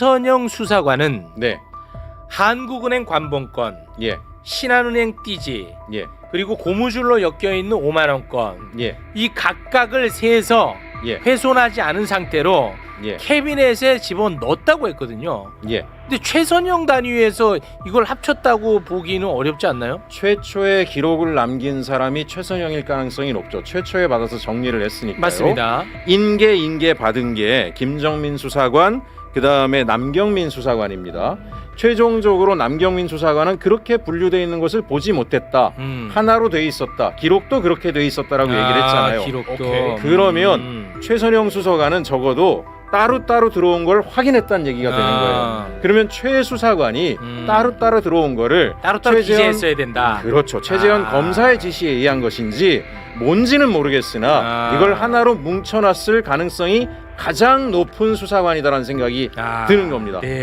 최선영 수사관은 네. 한국은행 관본권, 예. 신한은행 띠지, 예. 그리고 고무줄로 엮여 있는 5만 원권 예. 이 각각을 세서 예. 훼손하지 않은 상태로 예. 캐비넷에 집어 넣었다고 했거든요. 예. 근데 최선영 단위에서 이걸 합쳤다고 보기는 어렵지 않나요? 최초의 기록을 남긴 사람이 최선영일 가능성이 높죠. 최초에 받아서 정리를 했으니까요. 맞습니다. 인계 인계 받은 게 김정민 수사관 그 다음에 남경민 수사관입니다. 최종적으로 남경민 수사관은 그렇게 분류돼 있는 것을 보지 못했다. 음. 하나로 돼 있었다. 기록도 그렇게 돼 있었다라고 얘기를 했잖아요. 아, 기록도. 오케이. 그러면 음. 최선영 수사관은 적어도 따로따로 들어온 걸 확인했다는 얘기가 되는 아. 거예요. 그러면 최 수사관이 음. 따로따로 들어온 거를 따로따로 최재현- 기재했어야 된다. 그렇죠. 최재현 아. 검사의 지시에 의한 것인지 뭔지는 모르겠으나 아. 이걸 하나로 뭉쳐놨을 가능성이 가장 높은 수사관이다라는 생각이 아. 드는 겁니다. 네.